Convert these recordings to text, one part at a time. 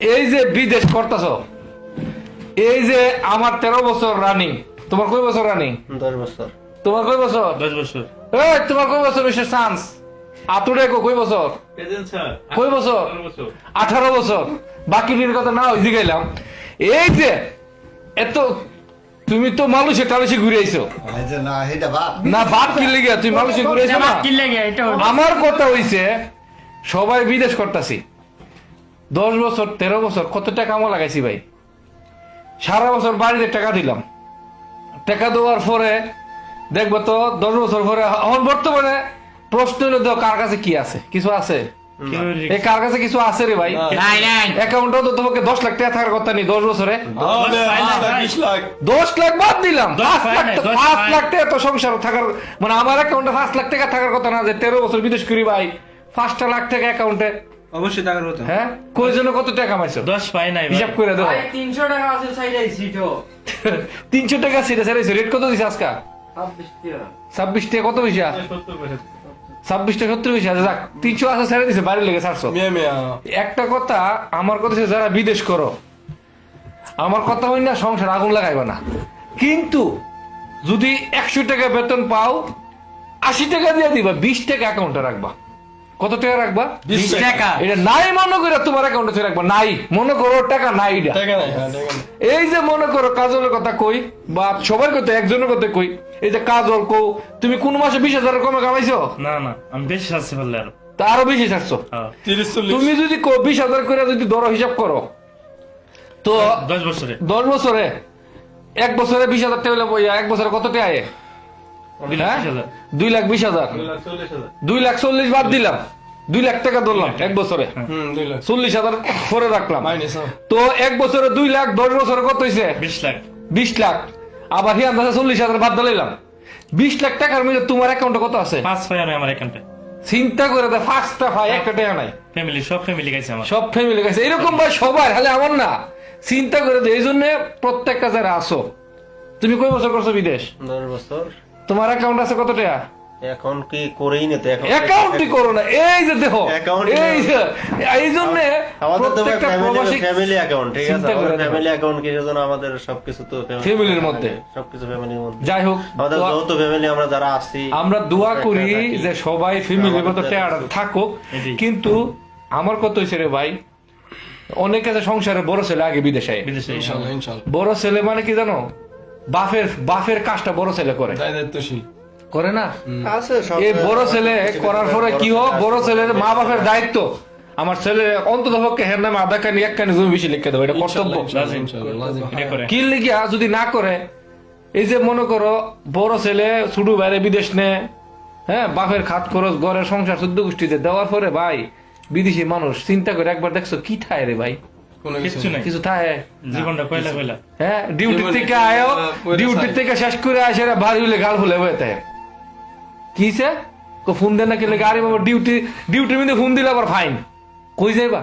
এই যে বিদেশ করতেছ এই যে আমার তেরো বছর রানিং তোমার কয় বছর রানিং দশ বছর। তোমার কয় বছর? দশ বছর। এই তোমার কয় বছর মিস্টার চান্স আতুরে কয় বছর? প্রেজেন্ট কয় বছর? আঠারো বছর। বাকি দিনের কথা না ওই গেলাম। এই যে এত তুমি তো মালুষে টালুষে ঘুরে আইছো। না বাপ। কি লেগে তুমি মালুষে ঘুরে আইছো না। আমার কথা হইছে সবাই বিদেশ করতেছি। দশ বছর তেরো বছর কত টাকা আমার লাগাইছি ভাই? সারা বছর বাড়িতে টাকা দিলাম। টাকা দেওয়ার পরে দেখব তো দশ বছর পরে এখন বর্তমানে প্রশ্ন হলো তো কার কাছে কি আছে? কিছু আছে? কার কাছে কিছু আছে রে ভাই? অ্যাকাউন্টও তো তোমাকে দশ লাখ টাকা থাকার কথা নেই দশ বছরে। লাখ দশ লাখ বাদ দিলাম। পাঁচ লাখ পাঁচ লাখ টাকা তো সংসার থাকার মানে আমার অ্যাকাউন্টে পাঁচ লাখ টাকা থাকার কথা না যে তেরো বছর বিদেশ করি ভাই। পাঁচটা লাখ টাকা অ্যাকাউন্টে অবশ্যই টাকার কথা হ্যাঁ? কই জন্য কত টাকা কামাইছো দশ পাই নাই হিসাব করে দাও। ভাই তিনশো টাকা আছে সাইডে সিটো তিনশো টাকা সেটা সেরেছো রেট কত দিছে আজকা? ছাব্বিশ টাকা কত পয়সা সত্তর পয়সা। ছাব্বিশ টাকা সত্তর পয়সা যাক তিনশো আছে ছেড়ে দিছে বাড়ি লেগে চারশো মিয়া মিয়া। একটা কথা আমার কথা যারা বিদেশ করো আমার কথা হই না সংসার আগুন লাগাইবা না। কিন্তু যদি একশো টাকা বেতন পাও আশি টাকা দিয়ে দিবা বিশ টাকা অ্যাকাউন্টে রাখবা। কত টাকা রাখবা? বিশ টাকা। এটা নাই মনে করে তোমার অ্যাকাউন্টে রাখবা নাই। মনে করো টাকা নাই এটা। হ্যাঁ এই যে মনে করো কাজলের কথা কই বা সবার কথা একজনের কথা কই এই যে কাজল কও তুমি কোন মাসে বিশ হাজার কমে কামাইছো? না না আমি বেশি শাস্তি ফেললে আরও। তা আরও বেশি ছাড়ছো হ্যাঁ। তুমি যদি কো- বিশ হাজার করে যদি ধরো হিসাব করো তো দশ বছরে। দশ বছরে এক বছরে বিশ হাজার টাকা এক বছরে কত টাকা আয়? দুই লাখ হ্যাঁ? বিশ হাজার। দুই লাখ বিশ হাজার। দুই লাখ চল্লিশ বাদ দিলাম। দুই লাখ টাকা ধরলাম এক বছরে। চল্লিশ হাজার করে রাখলাম। তো এক বছরে দুই লাখ দশ বছরে কত হয়েছে বিশ লাখ। বিশ লাখ। আবার হিয়ান দাসে চল্লিশ হাজার বাদ দিলাম। বিশ লাখ টাকার মধ্যে তোমার অ্যাকাউন্টে কত আছে? পাঁচ আমি আমার অ্যাকাউন্টে চিন্তা করে দেয় পাঁচটা ভাই একটা টাকা নাই। ফ্যামিলি সব ফ্যামিলি গেছে আমার। সব ফ্যামিলি গেছে। এরকম ভাই সবার হলে আমার না। চিন্তা করে দেয় এই জন্য প্রত্যেকটা যারা আসো তুমি কয় বছর করছ বিদেশ? দশ বছর। তোমার অ্যাকাউন্ট আছে কত টাকা? এখন কি করেই না অ্যাকাউন্টই করো না। এই যে দেখো এই যে এই জন্য আমাদের তো প্রত্যেকটা ফ্যামিলি প্রবাসী ফ্যামিলি অ্যাকাউন্ট ঠিক আছে? আমাদের ফ্যামিলি অ্যাকাউন্ট কি জন্য আমাদের সবকিছু তো ফ্যামিলির মধ্যে। সবকিছু ফ্যামিলির মধ্যে। যাই হোক আমাদের যৌথ ফ্যামিলি আমরা যারা আছি আমরা দোয়া করি যে সবাই ফ্যামিলির মতো থাকুক। কিন্তু আমার কত হয়েছে রে ভাই? অনেক আছে সংসারে বড় ছেলে আগে বিদেশে। বড় ছেলে মানে কি জানো? বাপের বাফের কাজটা বড় ছেলে করে। দায়িত্বশীল। করে না? আছে এই বড় ছেলে করার পরে কি হোক বড় ছেলের মা বাপের দায়িত্ব। আমার ছেলে অন্তত পক্ষে হের নামে আধা কানি এক কানি জমি বেশি লিখে দেবো এটা কর্তব্য। করে। কি লিখিয়া যদি না করে এই যে মনে করো বড় ছেলে ছুটু বাইরে বিদেশ নে হ্যাঁ বাপের খাত খরচ ঘরের সংসার শুদ্ধ গোষ্ঠীতে দেওয়ার পরে ভাই বিদেশি মানুষ চিন্তা করে একবার দেখছ কি থায় রে ভাই। কিছু নাই। কিছু থায় জীবনটা কয়লা কয়লা হ্যাঁ ডিউটি থেকে আয়ো ডিউটি থেকে শেষ করে আসে এরা হলে গাল ফুলে বয়ে কিছে কো ফোন দেন না কেলে গাড়ি বাবা ডিউটি ডিউটির মধ্যে ফোন দিলে আবার ফাইন কই যাইবা?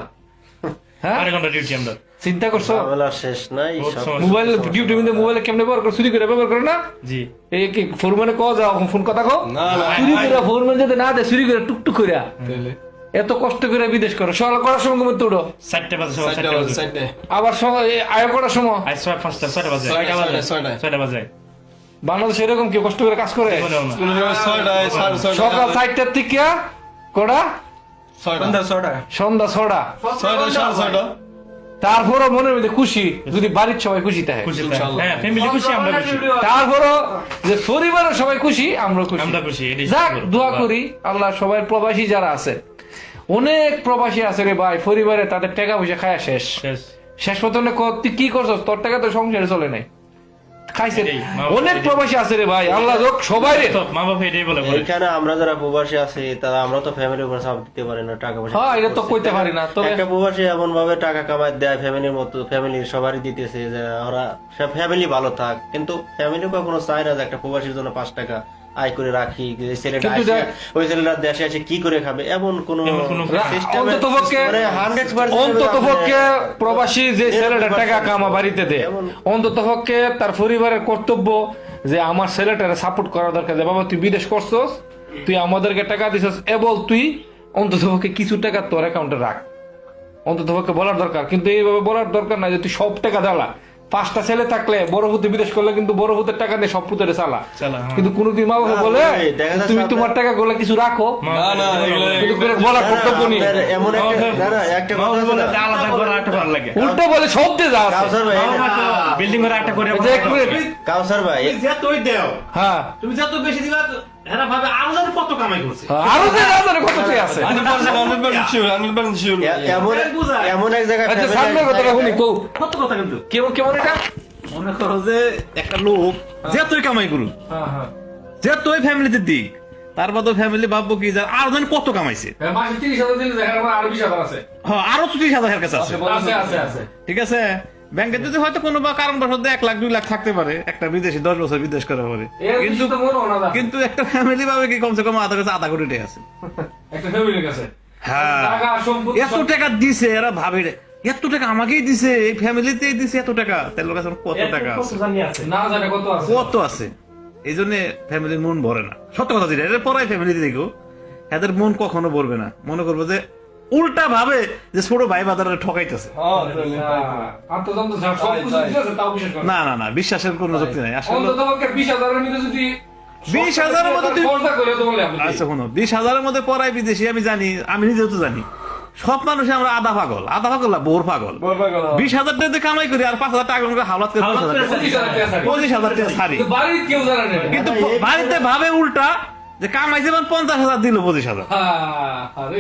হ্যাঁ? ঘণ্টা ডিউটি আমরা? চিন্তা করছ? ঝামেলা শেষ নাই। মোবাইল ডিউটির মধ্যে মোবাইলে কেমনে ব্যবহার করে? চুরি করে ব্যবহার করে না? জি। এই কি ফোরম্যানে কও যাও ফোন কথা কও? না না। চুরি করে ফোরম্যান যদি না দেয় চুরি করে টুকটুক করে তাহলে এত কষ্ট করে বিদেশ করো। সকাল করার সময় ঘুমোতে উঠো? চারটে বাজে সকাল চারটে আবার আয় করার সময়? ছয় পাঁচটা ছয়টা বাজে। ছয়টা বাজে, ছয়টা। বাজে। বাংলাদেশ এরকম কি কষ্ট করে কাজ করে? সকাল চারটার থেকে কটা? সন্ধ্যা ছটা তারপরও মনের মধ্যে খুশি যদি বাড়ির সবাই খুশি থাকে। খুশি থাকে। ইনশাল্লাহ। হ্যাঁ ফ্যামিলি খুশি আমরা খুশি। তারপরও যে পরিবারের সবাই খুশি আমরা খুশি। আমরা খুশি এটাই যাক দোয়া করি আল্লাহ সবাই প্রবাসী যারা আছে অনেক প্রবাসী আছে রে ভাই পরিবারে তাদের টাকা পয়সা খায়া শেষ। শেষ। পর্যন্ত তুই কি করছস? তোর টাকা তো সংসারে চলে নাই। খাইছে। অনেক প্রবাসী আছে রে ভাই আল্লাহ যোগ সবাই রে। মা বাবা এটাই বলে বলে। এখানে আমরা যারা প্রবাসী আছি তারা আমরা তো ফ্যামিলির উপর চাপ দিতে পারি না টাকা পয়সা হ্যাঁ এটা তো কইতে পারি না তবে একটা প্রবাসী এমন ভাবে টাকা কামাই দেয় ফ্যামিলির মতো ফ্যামিলির সবারই দিতেছে যে ওরা ফ্যামিলি ভালো থাক কিন্তু ফ্যামিলি কখনো চায় না যে একটা প্রবাসীর জন্য পাঁচ টাকা আয় করে রাখি ছেলেটা ওই ছেলেটা দেশে এসে কি করে খাবে? এমন কোন মানে 100% অন্তত আপনি- পক্ষে প্রবাসী যে ছেলেটা টাকা কামা বাড়িতে দেয় এমন- অন্তত পক্ষে তার পরিবারের কর্তব্য যে আমার ছেলেটারে সাপোর্ট করা দরকার যে বাবা তুই বিদেশ করছস তুই আমাদেরকে টাকা দিছস এবল তুই অন্তত পক্ষে কিছু টাকা তোর অ্যাকাউন্টে রাখ। অন্তত পক্ষে বলার দরকার। কিন্তু এইভাবে বলার দরকার নাই যে তুই সব টাকা জ্বালা পাঁচটা ছেলে থাকলে বড় ভূতে বিদেশ করলে কিন্তু বড় ভূতের টাকা দিয়ে সব পুতেরে চালা। হ্যাঁ। কিন্তু কোনোদিন মা বাবা বলে তুমি তোমার টাকা গুলো কিছু রাখো। করে কর্তব্য নেই। এমন একটা বলে উল্টো বলে সব দিয়ে যা আছে। কাউসার ভাই বিল্ডিং ঘর একটা করে। কাউসার ভাই। তুই দেও। হ্যাঁ। তুমি যত বেশি দিবা এরা ভাবে আরও জানি কত কামাই করছে। আরও যে না জানে কত টাকা আছে? Hundred percent hundred percent sure hundred percent sure এ- এমন এমন এক জায়গায় আচ্ছা সামনে কথাটা শুনি কৌ কত কথা কিন্তু? কেমন কেমন এটা? মনে করো যে একটা লোক যে তুই কামাই করু হ্যাঁ হ্যাঁ। যে তুই ফ্যামিলিতে দিক তারপর তো ফ্যামিলি ভাববো কি যে আরও জানি কত কামাইছে? হ্যাঁ, মাসে তিরিশ হাজার আরও হ্যাঁ আরও কাছে আছে। ঠিক আছে? ব্যাংকে যদি হয়তো কোনো বা কারণ বশত এক লাখ দুই লাখ থাকতে পারে একটা বিদেশি দশ বছর বিদেশ করা পারে কিন্তু কিন্তু একটা ফ্যামিলি ভাবে কি কমসে কম আধা কাছে আধা কোটি টাকা আছে? একটা ফ্যামিলির কাছে। হ্যাঁ। এত টাকা দিছে এরা ভাবে এত টাকা আমাকেই দিছে এই ফ্যামিলিতেই দিছে এত টাকা। তাহলে কাছে কত টাকা আছে? কত আছে। এই জন্য ফ্যামিলির মন ভরে না। সত্য কথা যেটা এর পরে ফ্যামিলিতে দেখো এদের মন কখনো ভরবে না। মনে করব যে উল্টা ভাবে যে ছোট ভাই বাজারে ঠকাইতেছে। হ্যাঁ বিশ্বাস করে না না না বিশ্বাসের কোনো যুক্তি নাই। আসলে বিশ হাজারের মধ্যে যদি বিশ হাজারের আচ্ছা শোনো বিশ হাজারের মধ্যে পড়াই বিদেশি আমি জানি আমি নিজেও তো জানি। সব মানুষে আমরা আধা পাগল। আধা পাগল না বোর পাগল। বিশ হাজার টাকা কামাই করি আর পাঁচ হাজার টাকা করে হাওলাত করে পঁচিশ হাজার টাকা। ছাড়ি। ছাড়ি। কিন্তু বাড়িতে ভাবে উল্টা যে কামাইছে মানে পঞ্চাশ হাজার দিল পঁচিশ হাজার। হ্যাঁ, আরে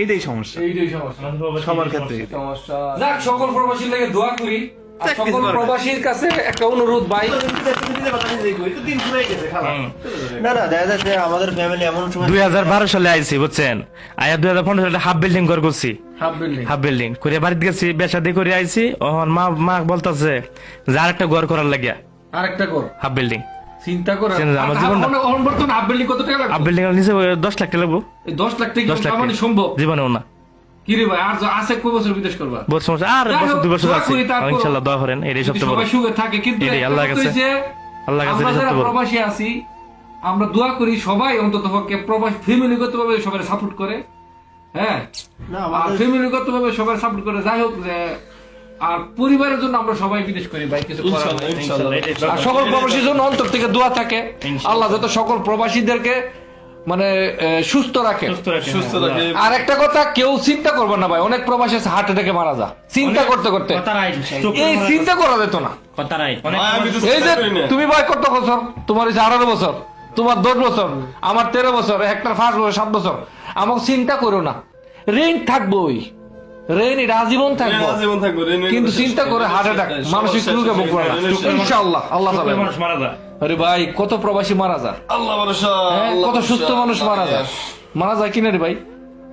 এইটাই সমস্যা। এইটাই সমস্যা। সবার ক্ষেত্রে। সমস্যা। যাক সকল প্রবাসীর লাগে দোয়া করি। আর যাক, সকল প্রবাসীর কাছে একটা অনুরোধ ভাই। না না দেখা যাচ্ছে আমাদের ফ্যামিলি এমন সময় দুই হাজার বারো সালে আইছি বুঝছেন? আয়া দুই হাজার পনেরো সালে হাফ বিল্ডিং ঘর করছি। হাফ বিল্ডিং করে বাড়িতে গেছি বেসা দিয়ে করে আইছি। ওহন মা মা বলতেছে যে আরেকটা ঘর করার লাগিয়া। আরেকটা কর হাফ বিল্ডিং চিন্তা করে আমার জীবনটা- বর্তমানে হাফ কত টাকা লাগবে? হাফ বিল্ডিং নিচে ওই দশ লাখ টাকা লাগবো। এই লাখ টাকা দশ লাখ সম্ভব? জীবনেও না। কি রে ভাই আর আছে কয় বছর বিদেশ করবা? বহুত সমস্যা আর বছর দুই বছর আছে। করি দোয়া করেন এটাই সবচেয়ে বড়। সবাই সুখে থাকে কিন্তু এটাই একটা আল্লাহর কথা কাছে- হইছে, কাছে আমরা যারা প্রবাসী আছি আমরা দোয়া করি সবাই অন্তত পক্ষে প্রবাস ফ্যামিলিগত ভাবে সবাই সাপোর্ট করে। হ্যাঁ? না আর আমাদের ফ্যামিলিগত ভাবে সবাই সাপোর্ট করে। যাই হোক যে আর পরিবারের জন্য আমরা সবাই বিদেশ করি ভাই কিছু করার ইনশাআল্লাহ নাই। ইনশাআল্লাহ আর সকল প্রবাসীর জন্য অন্তর থেকে দোয়া থাকে। আল্লাহ যত সকল প্রবাসীদেরকে মানে সুস্থ রাখে। সুস্থ থাকে আর একটা কথা কেউ চিন্তা করবে না ভাই। অনেক প্রবাসী আছে হার্ট অ্যাটাকে মারা যায়। চিন্তা করতে করতে। এই চিন্তা করা যেত না। আমি এই যে। তুমি ভাই কত বছর তোমার হচ্ছে আঠারো বছর তোমার দশ বছর আমার তেরো বছর একটা ফার্স্ট বছর সাত বছর। আমাকে চিন্তা করো না। রেন্ট থাকব ওই রেন রাজীবন থাকব। কিন্তু চিন্তা করে হার্ট অ্যাটাক মানসিক রোগে ভোগ করে ইনশাআল্লাহ আল্লাহ তাআলা মানুষ মারা যায় আরে ভাই কত প্রবাসী মারা যায়। আল্লাহ ভরসা হ্যাঁ, কত সুস্থ মানুষ মারা যায়। মারা যায় কিনা রে ভাই?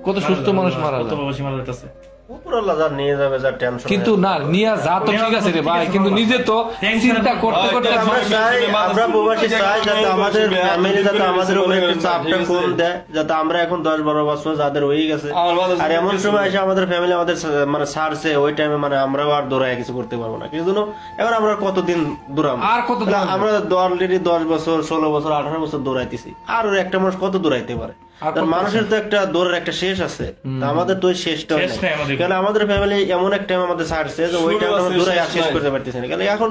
কত সুস্থ মানুষ মারা কত প্রবাসী মারা যাইতেছে। উপর আল্লাহ যা নিয়ে যাবে যা টেনশন কিন্তু না নিয়ে যা তো ঠিক আছে রে ভাই কিন্তু নিজে তো চিন্তা করতে করতে আমরা চাই আমরা প্রবাসী চাই যাতে আমাদের ফ্যামিলি যাতে আমাদের উপরে একটু চাপটা কম দেয় যাতে আমরা এখন দশ বারো বছর যাদের হয়ে গেছে। আর এমন সময় এসে আমাদের ফ্যামিলি আমাদের মানে ছাড়ছে ওই টাইমে মানে আমরাও আর দৌড়ায় কিছু করতে পারব না। কিন্তু এখন আমরা কতদিন দৌড়াবো? আর কত আমরা অলরেডি দশ বছর ষোলো বছর আঠারো বছর দৌড়াইতেছি। আর একটা মানুষ কত দৌড়াইতে পারে? মানুষের তো একটা দৌড়ের একটা শেষ আছে। আমাদের তো শেষটা শেষ নাই। আমাদের। কারণ আমাদের ফ্যামিলি এমন এক টাইম আমাদের ছাড়ছে যে ওই টাইম আমরা আর শেষ করতে পারতেছি না। কারণ এখন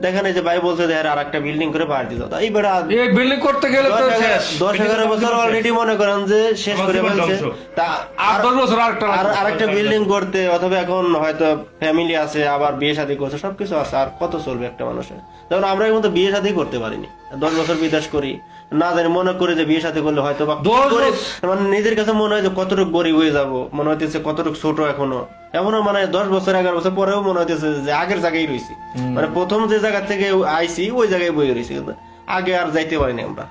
দেখেন এই যে ভাই বলছে যে আর একটা বিল্ডিং করে বাড়ি দিত এই বেড়া এই বিল্ডিং করতে গেলে তো দশ এগারো- শেষ। দশ এগারো বছর অলরেডি মনে করেন যে শেষ করে ফেলছে। তা আর দশ বছর আরেকটা আর। আরেকটা বিল্ডিং করতে অথবা এখন হয়তো ফ্যামিলি আছে আবার বিয়ে শাদী করছে সবকিছু আছে। আর কত চলবে একটা মানুষের? যেমন আমরা এখন তো বিয়ে শাদী করতে পারিনি। দশ বছর বিদেশ করি না জানি মনে করে যে বিয়ে সাথে করলে হয়তো বা মানে নিজের কাছে মনে হয় যে কতটুকু গরিব হয়ে যাব মনে হইতেছে কতটুকু ছোট এখনও। এমনও মানে দশ বছর এগারো বছর পরেও মনে হইতেছে যে আগের জায়গায় রয়েছি মানে প্রথম যে জায়গা থেকে আইসি ওই জায়গায় বই রয়েছি কিন্তু আগে আর যাইতে পারিনি আমরা।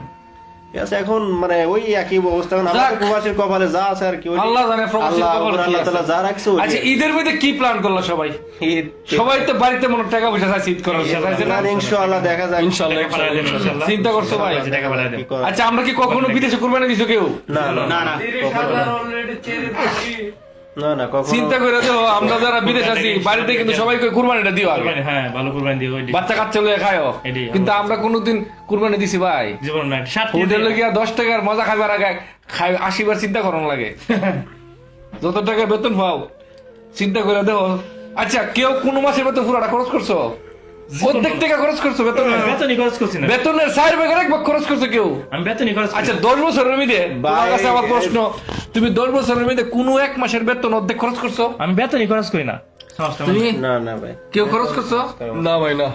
ঠিক আছে এখন মানে ওই একই অবস্থা এখন আমাদের প্রবাসীর কপালে যা আছে আর কি আল্লাহ জানে প্রবাসীর আল্লাহ কপালে আল্লাহ তাআলা যা রাখছে আচ্ছা ঈদের মধ্যে কি প্ল্যান করল সবাই? সবাই তো বাড়িতে মনে টাকা পয়সা আছে ঈদ করার চাইছে না? ইনশাআল্লাহ দেখা যাক। ইনশাআল্লাহ ইনশাআল্লাহ। ইনশাল্লাহ। চিন্তা করছ ভাই। আচ্ছা আমরা কি কখনো বিদেশে কুরবানি দিছো কেউ? না না না না। না না চিন্তা করে দেখো আমরা যারা বিদেশ আছি বাড়িতে কিন্তু সবাইকে কুরবানিটা দিও আগে। হ্যাঁ ভালো কুরবানি দিও বাচ্চা কাচ্চা লয়ে খায়ও। কিন্তু আমরা কোনোদিন কুরবানি দিছি ভাই। জীবন না ষাট হোটেলে গিয়া দশ টাকার মজা খাইবার আগে খাই আশি বার চিন্তা করন লাগে। যত টাকা বেতন পাও চিন্তা করে দেখো আচ্ছা কেউ কোন মাসে বেতন পুরোটা খরচ করছ? টাকা খরচ করছ বেতনের বেতনই খরচ করছি না। বেতনের চার ভাগের এক ভাগ খরচ করছ কেউ। আমি বেতনই খরচ আচ্ছা দশ বছরের মধ্যে তোমার কাছে আমার প্রশ্ন তুমি দশ বছরের মধ্যে কোনো এক মাসের বেতন অর্ধেক খরচ করছ? আমি বেতনই খরচ করি না। সমস্যা নেই। তুমি না না ভাই। কেউ খরচ করছ? না ভাই না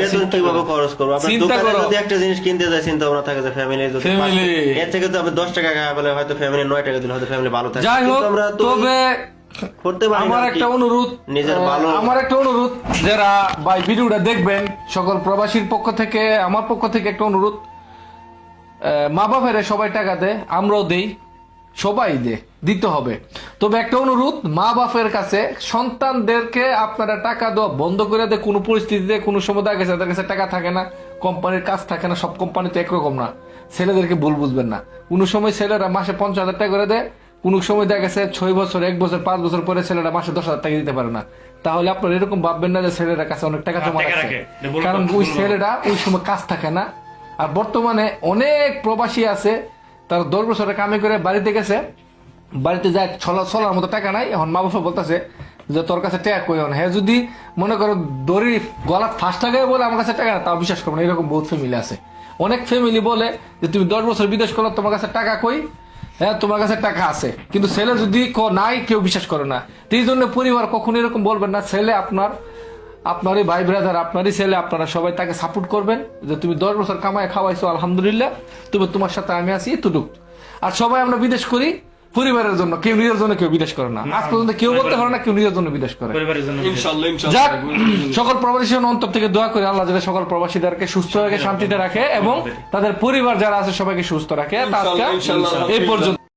বেতন কীভাবে খরচ করব? আপনার দোকানে যদি একটা জিনিস কিনতে যায় চিন্তা ভাবনা থাকে যে ফ্যামিলি যদি এর থেকে তো আমি দশ টাকা খাওয়া হয়তো ফ্যামিলি নয় টাকা দিলে হয়তো ফ্যামিলি ভালো থাকে। যাই হোক কিন্তু আমরা তো তবে করতে পারি আমার একটা অনুরোধ নিজের ভালো আমার একটা অনুরোধ যারা ভাই ভিডিওটা দেখবেন সকল প্রবাসীর পক্ষ থেকে আমার পক্ষ থেকে একটা অনুরোধ। মা বাপেরা সবাই টাকা দেয় আমরাও দেই সবাই দে দিতে হবে। তবে একটা অনুরোধ মা বাপের কাছে সন্তানদেরকে আপনারা টাকা দেওয়া বন্ধ করে দেয় কোনো পরিস্থিতিতে কোনো সময় দেখা গেছে তাদের কাছে টাকা থাকে না কোম্পানির কাজ থাকে না সব কোম্পানি তো একরকম না। ছেলেদেরকে ভুল বুঝবেন না। কোনো সময় ছেলেরা মাসে পঞ্চাশ হাজার টাকা করে দেয় কোনো সময় দেখা গেছে ছয় বছর এক বছর পাঁচ বছর পরে ছেলেরা মাসে দশ হাজার টাকা দিতে পারে না। তাহলে আপনারা এরকম ভাববেন না যে ছেলেরা কাছে অনেক টাকা জমা রাখছে রাখে। কারণ ওই ছেলেরা ওই সময় কাজ থাকে না। আর বর্তমানে অনেক প্রবাসী আছে তারা দশ বছরের কামে করে বাড়িতে গেছে। বাড়িতে যায় ছলা চলার মতো টাকা নাই। এখন মা বাবা বলতেছে যে তোর কাছে টাকা কই? হ্যাঁ যদি মনে করো দড়ি গলা ফাঁস লাগাই বলে আমার কাছে টাকা না তাও বিশ্বাস করব না। এরকম বহুত ফ্যামিলি আছে। অনেক ফ্যামিলি বলে যে তুমি দশ বছর বিদেশ করো তোমার কাছে টাকা কই? হ্যাঁ তোমার কাছে টাকা আছে, কিন্তু ছেলে যদি নাই, কেউ বিশ্বাস করে না। এই জন্য পরিবার কখনো এরকম বলবেন না, ছেলে আপনার, আপনারই ভাই ব্রাদার আপনারই ছেলে, আপনারা সবাই তাকে সাপোর্ট করবেন, যে তুমি দশ বছর কামায় খাওয়াইছো, আলহামদুলিল্লাহ, তুমি তোমার সাথে আমি আছি, এতটুক। আর সবাই আমরা বিদেশ করি পরিবারের জন্য কেউ নিজের জন্য কেউ বিদেশ করে না। আজ পর্যন্ত কেউ বলতে পারে না কেউ নিজের জন্য বিদেশ করে। পরিবারের জন্য ইনশাআল্লাহ যাক সকল প্রবাসী অন্তর থেকে দোয়া করে আল্লাহ যাতে সকল প্রবাসীদেরকে সুস্থ রাখে শান্তিতে রাখে এবং তাদের পরিবার যারা আছে সবাইকে সুস্থ রাখে। এই পর্যন্ত।